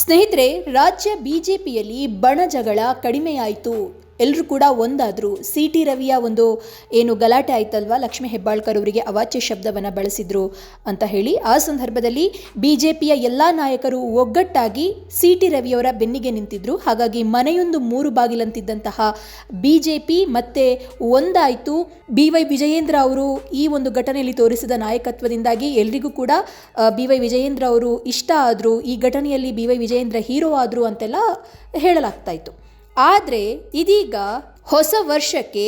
ಸ್ನೇಹಿತರೆ ರಾಜ್ಯ ಬಿಜೆಪಿಯಲ್ಲಿ ಬಣ ಜಗಳ ಕಡಿಮೆಯಾಯಿತು. ಎಲ್ಲರೂ ಕೂಡ ಒಂದಾದರೂ ಸಿ ಟಿ ರವಿಯ ಒಂದು ಏನು ಗಲಾಟೆ ಆಯ್ತಲ್ವಾ? ಲಕ್ಷ್ಮಿ ಹೆಬ್ಬಾಳ್ಕರ್ ಅವರಿಗೆ ಅವಾಚ್ಯ ಶಬ್ದವನ್ನು ಬಳಸಿದ್ರು ಅಂತ ಹೇಳಿ ಆ ಸಂದರ್ಭದಲ್ಲಿ ಬಿ ಜೆ ಪಿಯ ಎಲ್ಲ ನಾಯಕರು ಒಗ್ಗಟ್ಟಾಗಿ ಸಿ ಟಿ ರವಿಯವರ ಬೆನ್ನಿಗೆ ನಿಂತಿದ್ರು. ಹಾಗಾಗಿ ಮನೆಯೊಂದು ಮೂರು ಬಾಗಿಲಂತಿದ್ದಂತಹ ಬಿ ಜೆ ಪಿ ಮತ್ತೆ ಒಂದಾಯಿತು. ಬಿ ವೈ ವಿಜಯೇಂದ್ರ ಅವರು ಈ ಒಂದು ಘಟನೆಯಲ್ಲಿ ತೋರಿಸಿದ ನಾಯಕತ್ವದಿಂದಾಗಿ ಎಲ್ರಿಗೂ ಕೂಡ ಬಿ ವೈ ವಿಜಯೇಂದ್ರ ಅವರು ಇಷ್ಟ ಆದರು. ಈ ಘಟನೆಯಲ್ಲಿ ಬಿ ವೈ ವಿಜಯೇಂದ್ರ ಹೀರೋ ಆದರು ಅಂತೆಲ್ಲ ಹೇಳಲಾಗ್ತಾ ಇತ್ತು. ಆದರೆ ಇದೀಗ ಹೊಸ ವರ್ಷಕ್ಕೆ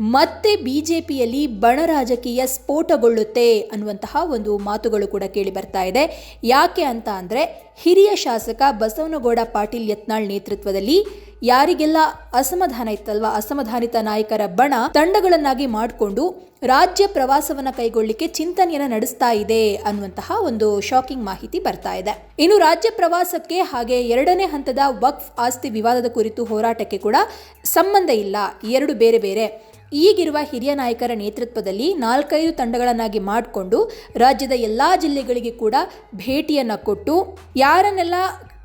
ಮತ್ತೆ ಬಿ ಜೆ ಪಿಯಲ್ಲಿ ಬಣ ರಾಜಕೀಯ ಸ್ಫೋಟಗೊಳ್ಳುತ್ತೆ ಅನ್ನುವಂತಹ ಒಂದು ಮಾತುಗಳು ಕೂಡ ಕೇಳಿ ಬರ್ತಾ ಇದೆ. ಯಾಕೆ ಅಂತ ಅಂದರೆ ಹಿರಿಯ ಶಾಸಕ ಬಸವನಗೌಡ ಪಾಟೀಲ್ ಯತ್ನಾಳ್ ನೇತೃತ್ವದಲ್ಲಿ ಯಾರಿಗೆಲ್ಲ ಅಸಮಾಧಾನ ಇತ್ತಲ್ವಾ? ಅಸಮಾಧಾನಿತ ನಾಯಕರ ಬಣ ತಂಡಗಳನ್ನಾಗಿ ಮಾಡಿಕೊಂಡು ರಾಜ್ಯ ಪ್ರವಾಸವನ್ನ ಕೈಗೊಳ್ಳಿಕ್ಕೆ ಚಿಂತನೆಯನ್ನ ನಡೆಸ್ತಾ ಇದೆ ಅನ್ನುವಂತಹ ಒಂದು ಶಾಕಿಂಗ್ ಮಾಹಿತಿ ಬರ್ತಾ ಇದೆ. ಇನ್ನು ರಾಜ್ಯ ಪ್ರವಾಸಕ್ಕೆ ಹಾಗೆ ಎರಡನೇ ಹಂತದ ವಕ್ಫ್ ಆಸ್ತಿ ವಿವಾದದ ಕುರಿತು ಹೋರಾಟಕ್ಕೆ ಕೂಡ ಸಂಬಂಧ ಇಲ್ಲ. ಎರಡು ಬೇರೆ ಬೇರೆ. ಈಗಿರುವ ಹಿರಿಯ ನಾಯಕರ ನೇತೃತ್ವದಲ್ಲಿ ನಾಲ್ಕೈದು ತಂಡಗಳನ್ನಾಗಿ ಮಾಡಿಕೊಂಡು ರಾಜ್ಯದ ಎಲ್ಲ ಜಿಲ್ಲೆಗಳಿಗೆ ಕೂಡ ಭೇಟಿಯನ್ನು ಕೊಟ್ಟು ಯಾರನ್ನೆಲ್ಲ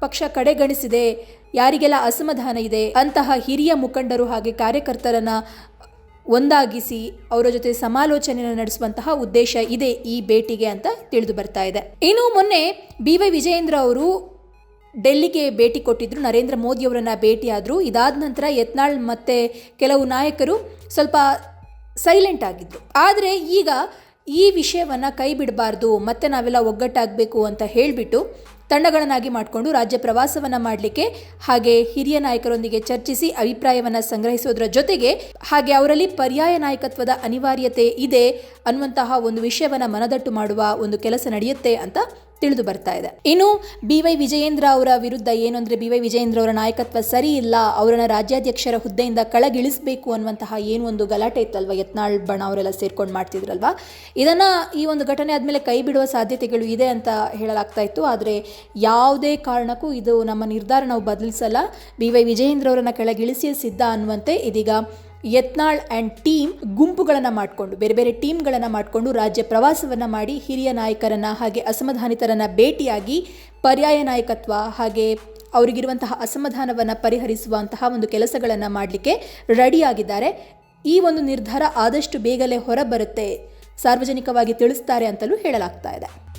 ಪಕ್ಷ ಕಡೆಗಣಿಸಿದೆ. ಯಾರಿಗೆಲ್ಲ ಅಸಮಾಧಾನ ಇದೆ ಅಂತಹ ಹಿರಿಯ ಮುಖಂಡರು ಹಾಗೆ ಕಾರ್ಯಕರ್ತರನ್ನ ಒಂದಾಗಿಸಿ ಅವರ ಜೊತೆ ಸಮಾಲೋಚನೆ ನಡೆಸುವಂತಹ ಉದ್ದೇಶ ಇದೆ ಈ ಭೇಟಿಗೆ ಅಂತ ತಿಳಿದು ಬರ್ತಾ ಇದೆ. ಇನ್ನು ಮೊನ್ನೆ ಬಿ ವೈ ವಿಜಯೇಂದ್ರ ಅವರು ಡೆಲ್ಲಿಗೆ ಭೇಟಿ ಕೊಟ್ಟಿದ್ರು. ನರೇಂದ್ರ ಮೋದಿ ಅವರನ್ನ ಭೇಟಿಯಾದರು. ಇದಾದ ನಂತರ ಯತ್ನಾಳ್ ಮತ್ತೆ ಕೆಲವು ನಾಯಕರು ಸ್ವಲ್ಪ ಸೈಲೆಂಟ್ ಆಗಿದ್ರು. ಆದರೆ ಈಗ ಈ ವಿಷಯವನ್ನು ಕೈ ಬಿಡಬಾರ್ದು, ಮತ್ತೆ ನಾವೆಲ್ಲ ಒಗ್ಗಟ್ಟಾಗಬೇಕು ಅಂತ ಹೇಳಿಬಿಟ್ಟು ತಂಡಗಳನ್ನಾಗಿ ಮಾಡಿಕೊಂಡು ರಾಜ್ಯ ಪ್ರವಾಸವನ್ನು ಮಾಡಲಿಕ್ಕೆ ಹಾಗೆ ಹಿರಿಯ ನಾಯಕರೊಂದಿಗೆ ಚರ್ಚಿಸಿ ಅಭಿಪ್ರಾಯವನ್ನು ಸಂಗ್ರಹಿಸೋದ್ರ ಜೊತೆಗೆ ಹಾಗೆ ಅವರಲ್ಲಿ ಪರ್ಯಾಯ ನಾಯಕತ್ವದ ಅನಿವಾರ್ಯತೆ ಇದೆ ಅನ್ನುವಂತಹ ಒಂದು ವಿಷಯವನ್ನು ಮನದಟ್ಟು ಮಾಡುವ ಒಂದು ಕೆಲಸ ನಡೆಯುತ್ತೆ ಅಂತ ತಿಳಿದು ಬರ್ತಾ ಇದೆ. ಇನ್ನು ಬಿ ವೈ ವಿಜಯೇಂದ್ರ ಅವರ ವಿರುದ್ಧ ಏನು ಅಂದರೆ ಬಿ ವೈ ವಿಜಯೇಂದ್ರ ಅವರ ನಾಯಕತ್ವ ಸರಿ ಇಲ್ಲ, ಅವರನ್ನ ರಾಜ್ಯಾಧ್ಯಕ್ಷರ ಹುದ್ದೆಯಿಂದ ಕೆಳಗಿಳಿಸಬೇಕು ಅನ್ನುವಂತಹ ಏನು ಒಂದು ಗಲಾಟೆ ಇತ್ತಲ್ವ? ಯತ್ನಾಳ್ ಬಣ ಅವರೆಲ್ಲ ಸೇರ್ಕೊಂಡು ಮಾಡ್ತಿದ್ರಲ್ವ? ಇದನ್ನು ಈ ಒಂದು ಘಟನೆ ಆದಮೇಲೆ ಕೈ ಬಿಡುವ ಸಾಧ್ಯತೆಗಳು ಇದೆ ಅಂತ ಹೇಳಲಾಗ್ತಾ ಇತ್ತು. ಆದರೆ ಯಾವುದೇ ಕಾರಣಕ್ಕೂ ಇದು ನಮ್ಮ ನಿರ್ಧಾರ ನಾವು ಬದಲಿಸಲ್ಲ. ಬಿ ವೈ ವಿಜಯೇಂದ್ರ ಅವರನ್ನ ಕೆಳಗಿಳಿಸಿಯೇ ಸಿದ್ಧ ಅನ್ನುವಂತೆ ಇದೀಗ ಯತ್ನಾಳ್ ಆ್ಯಂಡ್ ಟೀಮ್ ಗುಂಪುಗಳನ್ನು ಮಾಡಿಕೊಂಡು, ಬೇರೆ ಬೇರೆ ಟೀಮ್ಗಳನ್ನು ಮಾಡಿಕೊಂಡು ರಾಜ್ಯ ಪ್ರವಾಸವನ್ನು ಮಾಡಿ ಹಿರಿಯ ನಾಯಕರನ್ನು ಹಾಗೆ ಅಸಮಾಧಾನಿತರನ್ನು ಭೇಟಿಯಾಗಿ ಪರ್ಯಾಯ ನಾಯಕತ್ವ ಹಾಗೆ ಅವರಿಗಿರುವಂತಹ ಅಸಮಾಧಾನವನ್ನು ಪರಿಹರಿಸುವಂತಹ ಒಂದು ಕೆಲಸಗಳನ್ನು ಮಾಡಲಿಕ್ಕೆ ರೆಡಿಯಾಗಿದ್ದಾರೆ ಈ ಒಂದು ನಿರ್ಧಾರ ಆದಷ್ಟು ಬೇಗಲೇ ಹೊರಬರುತ್ತೆ. ಸಾರ್ವಜನಿಕವಾಗಿ ತಿಳಿಸ್ತಾರೆ ಅಂತಲೂ ಹೇಳಲಾಗ್ತಾ ಇದೆ.